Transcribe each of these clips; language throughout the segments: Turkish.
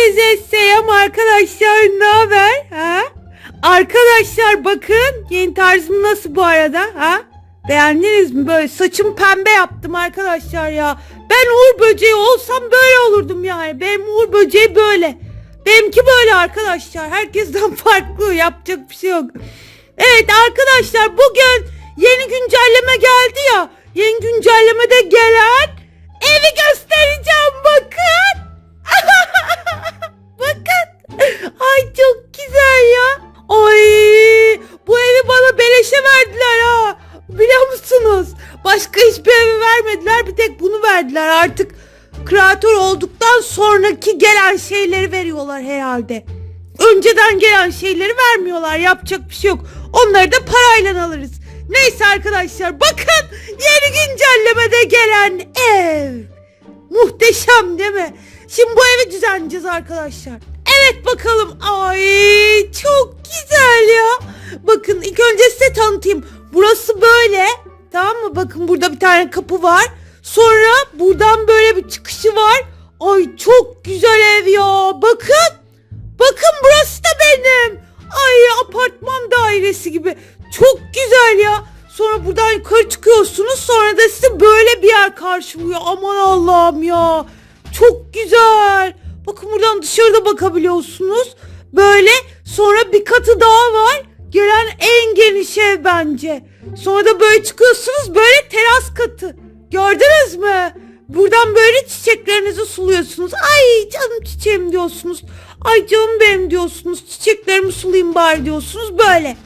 Herkese selam arkadaşlar. Ne haber? Ha? Arkadaşlar bakın yeni tarzım nasıl bu arada? Ha? Beğendiniz mi? Böyle saçımı pembe yaptım arkadaşlar ya. Ben Uğur böceği olsam böyle olurdum yani. Benim Uğur böceği böyle. Benimki böyle arkadaşlar. Herkesten farklı. Yapacak bir şey yok. Evet arkadaşlar bugün yeni güncelleme geldi ya. Yeni güncellemede gelen evi göstereceğim bakın. Bakın. Ay çok güzel ya. Ay bu evi bana beleşe verdiler ha. Biliyor musunuz? Başka hiçbir evi vermediler. Bir tek bunu verdiler. Artık kreatör olduktan sonraki gelen şeyleri veriyorlar herhalde. Önceden gelen şeyleri vermiyorlar. Yapacak bir şey yok. Onları da parayla alırız. Neyse arkadaşlar bakın yeni güncellemede gelen ev. Muhteşem değil mi? Şimdi bu evi düzenleyeceğiz arkadaşlar. Evet bakalım. Ay çok güzel ya. Bakın ilk önce size tanıtayım. Burası böyle. Tamam mı? Bakın burada bir tane kapı var. Sonra buradan böyle bir çıkışı var. Ay çok güzel ev ya. Bakın. Bakın burası da benim. Ay apartman dairesi gibi. Çok güzel ya. Sonra buradan yukarı çıkıyorsunuz. Sonra da size böyle bir yer karşılıyor. Aman Allah'ım ya. Çok güzel. Bakın buradan dışarıda bakabiliyorsunuz. Böyle sonra bir katı daha var. Gelen en geniş ev bence. Sonra da böyle çıkıyorsunuz böyle teras katı. Gördünüz mü? Buradan böyle çiçeklerinizi suluyorsunuz. Ay canım çiçeğim diyorsunuz. Ay canım benim diyorsunuz. Çiçeklerimi sulayayım bari diyorsunuz. Böyle.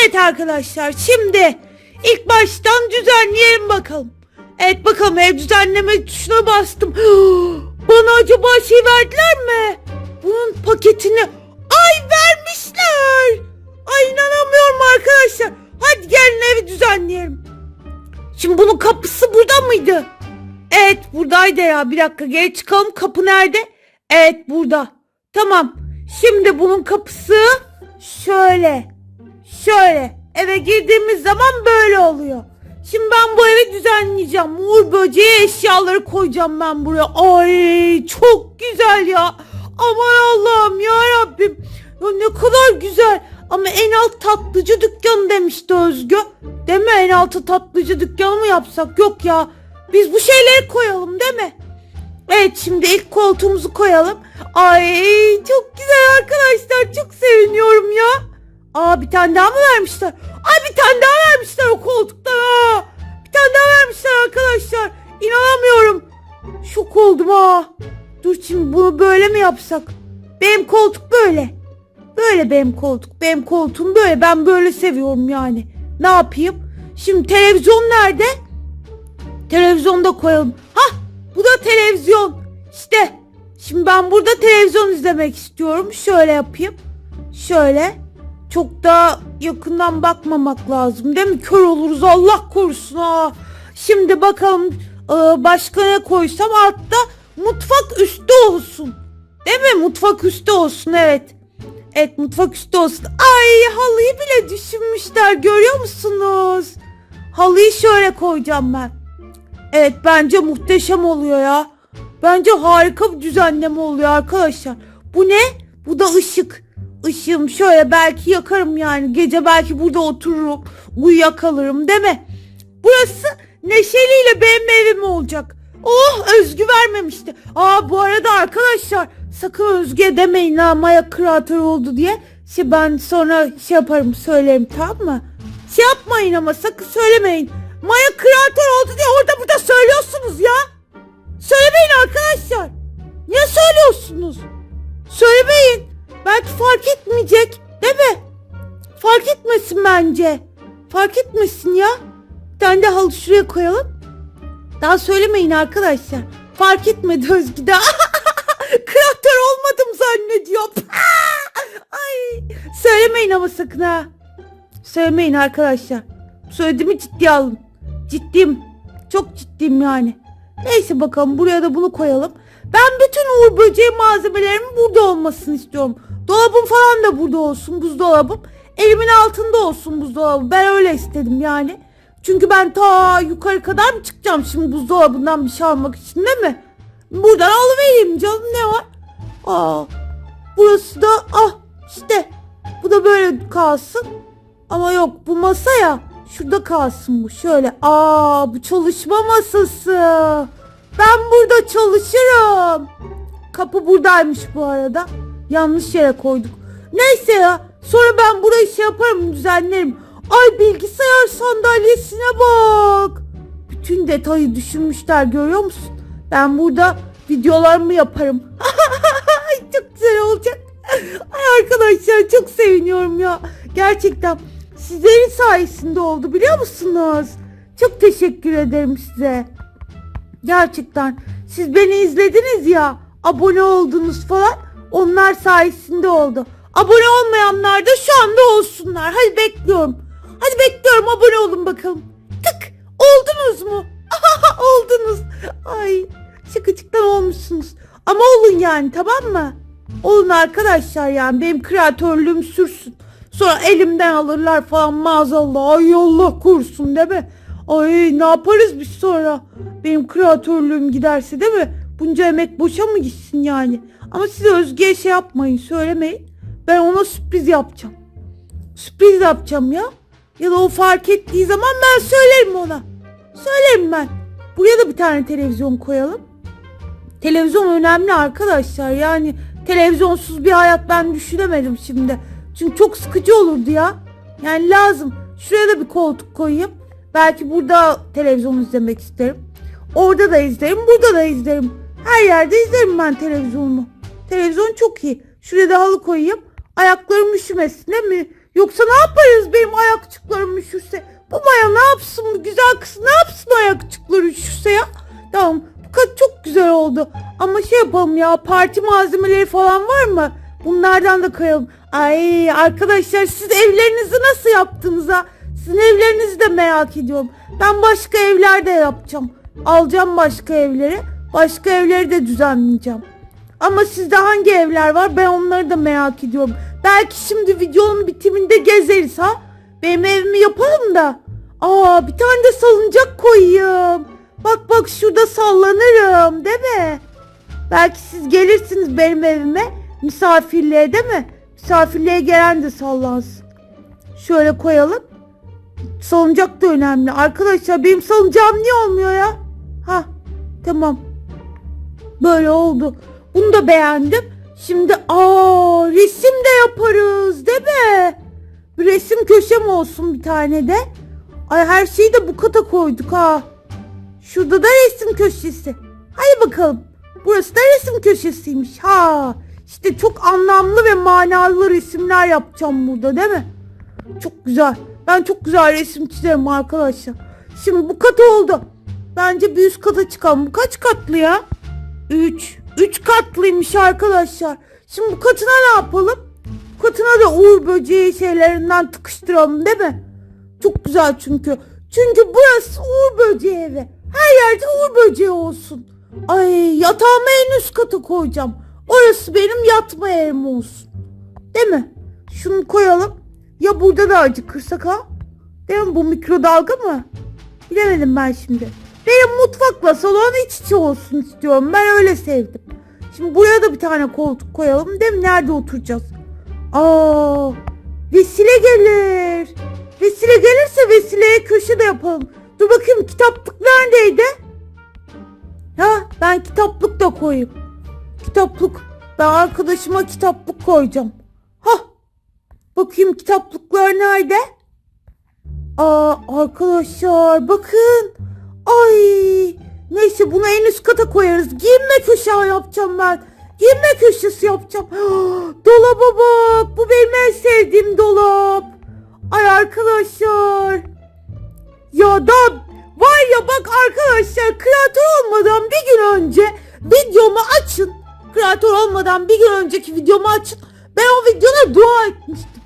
Evet arkadaşlar şimdi ilk baştan düzenleyelim bakalım. Evet bakalım ev düzenleme tuşuna bastım. Bana acaba şey verdiler mi? Bunun paketini ay vermişler. Ay inanamıyorum arkadaşlar. Hadi gelin evi düzenleyelim. Şimdi bunun kapısı burada mıydı? Evet buradaydı ya. Bir dakika geri çıkalım. Kapı nerede? Evet burada. Tamam. Şimdi bunun kapısı şöyle. Şöyle. Eve girdiğimiz zaman böyle oluyor. Şimdi ben bu evi düzenleyeceğim. Uğur böceği eşyaları koyacağım ben buraya. Ay çok güzel ya. Aman Allah'ım ya Rabbim. Ya ne kadar güzel. Ama en alt tatlıcı dükkanı demişti Özgü. Değil mi? En altı tatlıcı dükkanı mı yapsak? Yok ya. Biz bu şeyleri koyalım değil mi? Evet şimdi ilk koltuğumuzu koyalım. Ay çok güzel arkadaşlar. Çok seviniyorum ya. Aa bir tane daha mı vermişler? Ay bir tane daha vermişler o koltuklara. Bir tane daha vermişler arkadaşlar. İnanamıyorum. Şok oldum ha. Dur şimdi bunu böyle mi yapsak? Benim koltuk böyle. Böyle benim koltuk. Benim koltuğum böyle. Ben böyle seviyorum yani. Ne yapayım? Şimdi televizyon nerede? Televizyonda koyalım. Hah bu da televizyon. İşte şimdi ben burada televizyon izlemek istiyorum. Şöyle yapayım. Şöyle. Çok da yakından bakmamak lazım değil mi? Kör oluruz Allah korusun ha. Şimdi bakalım e, başka ne koysam altta mutfak üstü olsun. Değil mi? Mutfak üstü olsun evet. Evet mutfak üstü olsun. Ay halıyı bile düşünmüşler görüyor musunuz? Halıyı şöyle koyacağım ben. Evet bence muhteşem oluyor ya. Bence harika bir düzenleme oluyor arkadaşlar. Bu ne? Bu da ışık. Işığım şöyle belki yakarım yani. Gece belki burada otururum. Uyuyakalırım mi? Burası Neşeli'yle benim evim olacak. Oh Özgü vermemişti. Aa bu arada arkadaşlar sakın Özgü'ye demeyin ha Maya kreatör oldu diye. Şey ben sonra şey yaparım söylerim tamam mı? Şey yapmayın ama sakın söylemeyin. Maya kreatör oldu diye orada burada söylüyorsunuz ya. Söylemeyin arkadaşlar. Niye söylüyorsunuz? Söylemeyin. Belki fark etmeyecek. Değil mi? Fark etmesin bence. Fark etmesin ya. Bir tane de halı şuraya koyalım. Daha söylemeyin arkadaşlar. Fark etmedi Özgü de. Kreatör olmadım zannediyor. Ay. Söylemeyin ama sakın ha. Söylemeyin arkadaşlar. Söylediğimi ciddiye alın. Ciddiyim. Çok ciddiyim yani. Neyse bakalım buraya da bunu koyalım. Ben bütün Uğur Böceği malzemelerimin burada olmasını istiyorum. Dolabım falan da burada olsun buzdolabım. Elimin altında olsun buzdolabı. Ben öyle istedim yani. Çünkü ben ta yukarı kadar mı çıkacağım şimdi buzdolabından bir şey almak için değil mi? Buradan alıvereyim canım ne var? Aa, burası da ah işte bu da böyle kalsın. Ama yok bu masa ya şurada kalsın bu şöyle. Aa bu çalışma masası. Ben burada çalışırım. Kapı buradaymış bu arada. Yanlış yere koyduk. Neyse ya sonra ben burayı şey yaparım düzenlerim. Ay bilgisayar sandalyesine bak. Bütün detayı düşünmüşler görüyor musun? Ben burada videolarımı yaparım. Çok güzel olacak. Ay arkadaşlar çok seviniyorum ya. Gerçekten sizlerin sayesinde oldu biliyor musunuz? Çok teşekkür ederim size. Gerçekten siz beni izlediniz ya abone oldunuz falan onlar sayesinde oldu. Abone olmayanlar da şu anda olsunlar. Hadi bekliyorum. Hadi bekliyorum abone olun bakalım. Tık oldunuz mu? oldunuz. Ay şakacıktan olmuşsunuz. Ama olun yani tamam mı? Olun arkadaşlar yani benim kreatörlüğüm sürsün. Sonra elimden alırlar falan maazallah. Ay Allah korusun değil mi? Ay ne yaparız biz sonra? Benim kreatörlüğüm giderse değil mi? Bunca emek boşa mı gitsin yani? Ama siz Özge'ye şey yapmayın söylemeyin. Ben ona sürpriz yapacağım. Sürpriz yapacağım ya. Ya da o fark ettiği zaman ben söylerim ona. Söylerim ben. Buraya da bir tane televizyon koyalım. Televizyon önemli arkadaşlar. Yani televizyonsuz bir hayat ben düşünemedim şimdi. Çünkü çok sıkıcı olurdu ya. Yani lazım. Şuraya da bir koltuk koyayım. Belki burada televizyon izlemek isterim. Orada da izlerim, burada da izlerim. Her yerde izlerim ben televizyonumu. Televizyon çok iyi. Şuraya da halı koyayım. Ayaklarım üşümesin değil mi? Yoksa ne yaparız benim ayakçıklarım üşürse? Bu Maya ne yapsın bu güzel kız ne yapsın ayakçıkları üşürse ya? Tamam bu kat çok güzel oldu. Ama şey yapalım ya parti malzemeleri falan var mı? Bunlardan da koyalım. Ay arkadaşlar siz evlerinizi nasıl yaptınız ha? Sizin evlerinizi de merak ediyorum. Ben başka evlerde yapacağım. Alacağım başka evleri. Başka evleri de düzenleyeceğim. Ama sizde hangi evler var ben onları da merak ediyorum. Belki şimdi videonun bitiminde gezeriz ha. Benim evimi yapalım da. Aa bir tane de salıncak koyayım. Bak bak şurada sallanırım değil mi? Belki siz gelirsiniz benim evime misafirliğe değil mi? Misafirliğe gelen de sallansın. Şöyle koyalım. Salıncak da önemli. Arkadaşlar benim salıncağım niye olmuyor ya? Ha tamam. Böyle oldu. Bunu da beğendim. Şimdi aa resim de yaparız değil mi? Resim köşem olsun bir tane de. Ay her şeyi de bu kata koyduk ha. Şurada da resim köşesi. Hadi bakalım. Burası da resim köşesiymiş. Ha. İşte çok anlamlı ve manalı resimler yapacağım burada değil mi? Çok güzel. Ben çok güzel resim çizerim arkadaşlar. Şimdi bu kat oldu. Bence bir üst kata çıkalım. Bu kaç katlı ya? 3. 3 katlıymış arkadaşlar. Şimdi bu katına ne yapalım? Katına da uğur böceği şeylerinden tıkıştıralım değil mi? Çok güzel çünkü. Çünkü burası uğur böceği evi. Her yerde uğur böceği olsun. Ay yatağımı en üst kata koyacağım. Orası benim yatma yerim olsun. Değil mi? Şunu koyalım. Ya burada da acıkırsak ha? Değil mi? Bu mikrodalga mı? Bilemedim ben şimdi. Benim mutfakla salon iç içe olsun istiyorum. Ben öyle sevdim. Şimdi buraya da bir tane koltuk koyalım değil mi? Nerede oturacağız? Aa, vesile gelir. Vesile gelirse vesileye köşe de yapalım. Dur bakayım kitaplık neredeydi? Ha ben kitaplık da koyayım. Kitaplık. Ben arkadaşıma kitaplık koyacağım. Ha bakayım kitaplıklar nerede? Aa arkadaşlar bakın. Ay neyse bunu en üst kata koyarız. Giyinme köşe yapacağım ben. Giyinme köşesi yapacağım. Dolaba bak. Bu benim en sevdiğim dolap. Ay arkadaşlar. Ya da var ya bak arkadaşlar kreatör olmadan bir gün önce videomu açın. Kreatör olmadan bir gün önceki videomu açın. Ben o videoda dua etmiştim.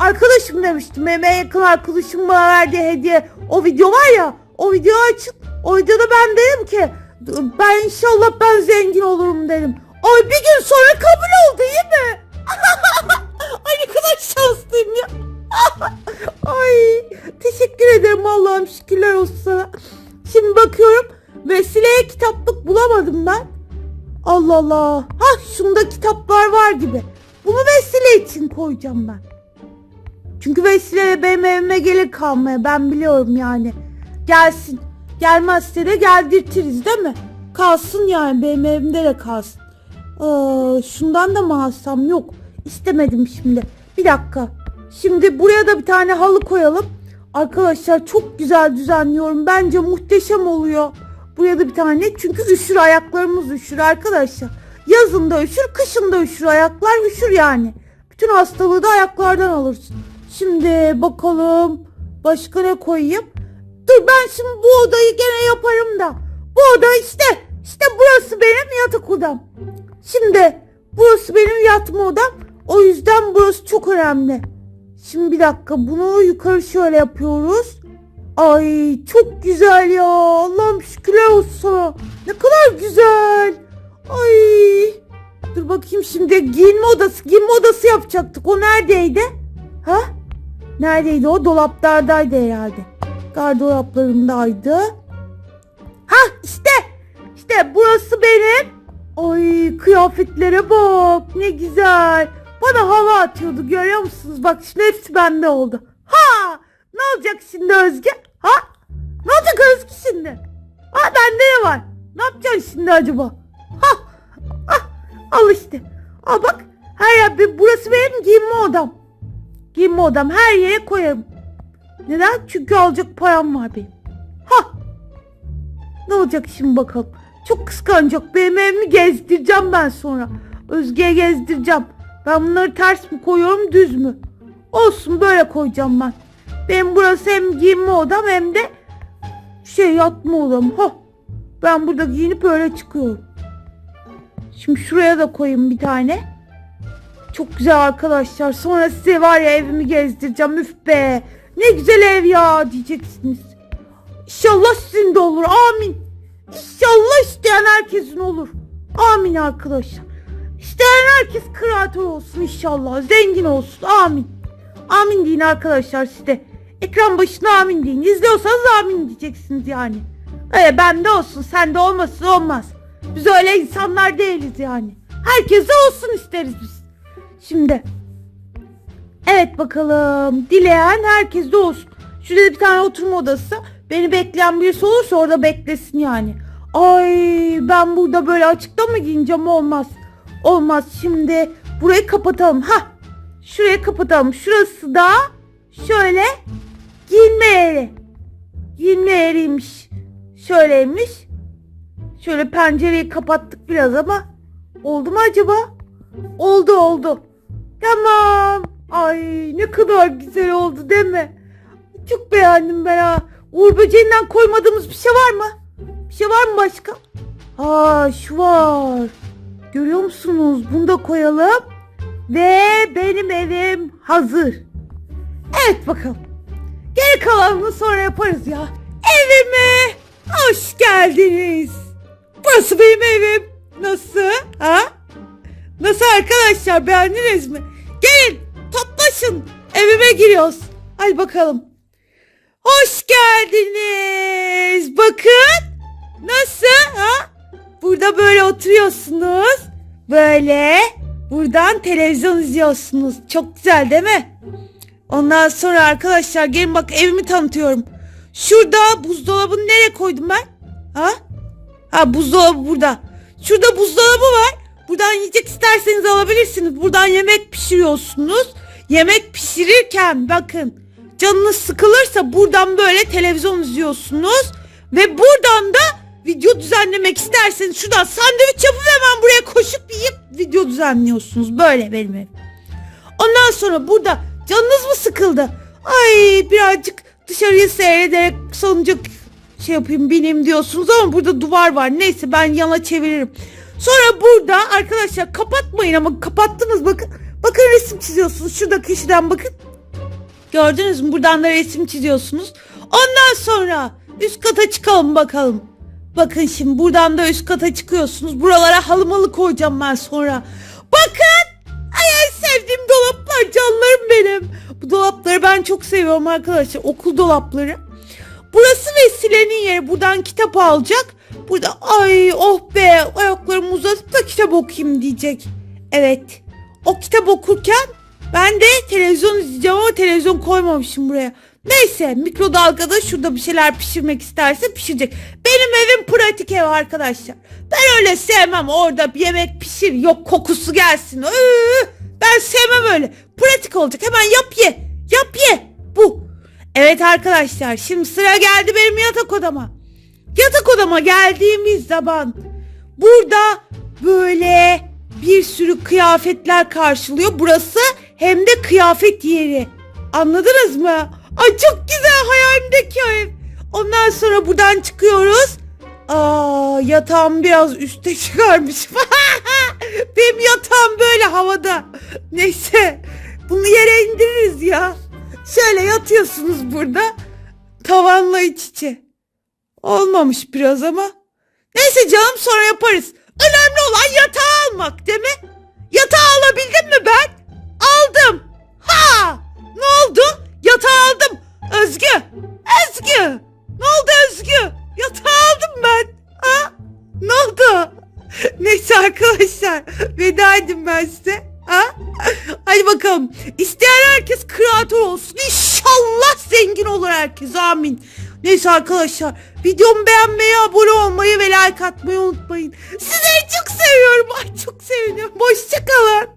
Arkadaşım demiştim. Benim en yakın arkadaşım bana verdiği hediye. O video var ya. O videoyu açın. O videoda ben dedim ki ben inşallah ben zengin olurum dedim. Ay bir gün sonra kabul oldu değil mi? Ay ne kadar şanslıyım ya. Ay teşekkür ederim Allah'ım şükürler olsun sana. Şimdi bakıyorum vesileye kitaplık bulamadım ben. Allah Allah. Ha şunda kitaplar var gibi. Bunu vesile için koyacağım ben. Çünkü vesile benim evime gelir kalmaya ben biliyorum yani. Gelsin. Gelmezse de geldirtiriz değil mi? Kalsın yani benim evimde de kalsın. Aa, şundan da mı alsam? Yok. istemedim şimdi. Bir dakika. Şimdi buraya da bir tane halı koyalım. Arkadaşlar çok güzel düzenliyorum. Bence muhteşem oluyor. Buraya da bir tane. Çünkü üşür ayaklarımız üşür arkadaşlar. Yazın da üşür, kışın da üşür. Ayaklar üşür yani. Bütün hastalığı da ayaklardan alırsın. Şimdi bakalım. Başka ne koyayım? Dur ben şimdi bu odayı gene yaparım da. Bu oda işte. işte burası benim yatak odam. Şimdi burası benim yatma odam. O yüzden burası çok önemli. Şimdi bir dakika bunu yukarı şöyle yapıyoruz. Ay çok güzel ya. Allah'ım şükürler olsun. Ne kadar güzel. Ay. Dur bakayım şimdi giyinme odası. Giyinme odası yapacaktık. O neredeydi? Ha? Neredeydi o? Dolaplardaydı herhalde. Gardıraplarındaydı. Ha işte. İşte burası benim. Ay kıyafetlere bak. Ne güzel. Bana hava atıyordu görüyor musunuz? Bak şimdi hepsi bende oldu. Ha! Ne olacak şimdi Özge? Ha? Ne olacak Özge şimdi? Ha bende ne var? Ne yapacaksın şimdi acaba? Ha! Ah! Al işte. Al bak. Her yer, burası benim giyinme odam. Giyinme odam. Her yere koyarım. Neden? Çünkü alacak param var benim. Ha! Ne olacak şimdi bakalım. Çok kıskanacak. Benim evimi gezdireceğim ben sonra. Özge'ye gezdireceğim. Ben bunları ters mi koyuyorum düz mü? Olsun böyle koyacağım ben. Benim burası hem giyinme odam hem de şey yatma odam. Ha. Ben burada giyinip öyle çıkıyorum. Şimdi şuraya da koyayım bir tane. Çok güzel arkadaşlar. Sonra size var ya evimi gezdireceğim. Üf be. Ne güzel ev ya diyeceksiniz. İnşallah sizin de olur. Amin. İnşallah isteyen herkesin olur. Amin arkadaşlar. İsteyen herkes kreatör olsun inşallah. Zengin olsun. Amin. Amin deyin arkadaşlar size. Ekran başına amin deyin. İzliyorsanız amin diyeceksiniz yani. Öyle bende olsun sende olmasın olmaz. Biz öyle insanlar değiliz yani. Herkese olsun isteriz biz. Şimdi. Evet bakalım. Dileyen herkes de olsun. Şurada bir tane oturma odası. Beni bekleyen birisi olursa orada beklesin yani. Ay ben burada böyle açıkta mı giyineceğim olmaz. Olmaz şimdi burayı kapatalım. Ha şurayı kapatalım. Şurası da şöyle giyinme yeri. Giyinme yeriymiş. Şöyleymiş. Şöyle pencereyi kapattık biraz ama oldu mu acaba? Oldu oldu. Tamam. Ay ne kadar güzel oldu değil mi? Çok beğendim ben ha. Uğur böceğinden koymadığımız bir şey var mı? Bir şey var mı başka? Aa şu var. Görüyor musunuz? Bunu da koyalım. Ve benim evim hazır. Evet bakalım. Geri kalanını sonra yaparız ya. Evime hoş geldiniz. Burası benim evim. Nasıl? Ha? Nasıl arkadaşlar beğendiniz mi? Toplaşın. Evime giriyoruz. Hadi bakalım. Hoş geldiniz. Bakın. Nasıl? Ha? Burada böyle oturuyorsunuz. Böyle. Buradan televizyon izliyorsunuz. Çok güzel değil mi? Ondan sonra arkadaşlar gelin bak evimi tanıtıyorum. Şurada buzdolabını nereye koydum ben? Ha? Ha buzdolabı burada. Şurada buzdolabı var. Buradan yiyecek isterseniz alabilirsiniz. Buradan yemek pişiriyorsunuz. Yemek pişirirken bakın canınız sıkılırsa buradan böyle televizyon izliyorsunuz. Ve buradan da video düzenlemek isterseniz şuradan sandviç yapıp hemen buraya koşup yiyip video düzenliyorsunuz. Böyle benim evim. Ondan sonra burada canınız mı sıkıldı? Ay birazcık dışarıyı seyrederek salıncak şey yapayım bineyim diyorsunuz ama burada duvar var. Neyse ben yana çeviririm. Sonra burada arkadaşlar kapatmayın ama kapattınız bakın. Bakın resim çiziyorsunuz. Şurada köşeden bakın. Gördünüz mü? Buradan da resim çiziyorsunuz. Ondan sonra üst kata çıkalım bakalım. Bakın şimdi buradan da üst kata çıkıyorsunuz. Buralara halı malı koyacağım ben sonra. Bakın! Ay en sevdiğim dolaplar canlarım benim. Bu dolapları ben çok seviyorum arkadaşlar. Okul dolapları. Burası Vesile'nin yeri. Buradan kitap alacak. Burada ay oh be ayaklarımı uzatıp da kitap okuyayım diyecek. Evet. O kitap okurken ben de televizyon izleyeceğim ama televizyon koymamışım buraya. Neyse mikrodalgada şurada bir şeyler pişirmek isterse pişirecek. Benim evim pratik ev arkadaşlar. Ben öyle sevmem orada bir yemek pişir yok kokusu gelsin. Iı, ben sevmem öyle. Pratik olacak hemen yap ye. Yap ye. Bu. Evet arkadaşlar şimdi sıra geldi benim yatak odama. Yatak odama geldiğimiz zaman burada böyle bir sürü kıyafetler karşılıyor. Burası hem de kıyafet yeri. Anladınız mı? Ay çok güzel hayalimdeki ev. Ondan sonra buradan çıkıyoruz. Aa yatağım biraz üste çıkarmış. Benim yatağım böyle havada. Neyse bunu yere indiririz ya. Şöyle yatıyorsunuz burada. Tavanla iç içe. Olmamış biraz ama. Neyse canım sonra yaparız. Önemli olan yatağı almak değil mi? Yatağı alabildim mi ben? Aldım. Ha! Ne oldu? Yatağı aldım. Özgü. Özgü. Ne oldu Özgü? Yatağı aldım ben. Ha? Ne oldu? Neyse arkadaşlar. Veda edin ben size. Ha? Hadi bakalım. İsteyen herkes kreatör olsun. İnşallah zengin olur herkes. Amin. Neyse arkadaşlar. Videomu beğenmeyi, abone olmayı ve like atmayı unutmayın. Sizleri çok seviyorum. Ay çok seviniyorum. Hoşçakalın.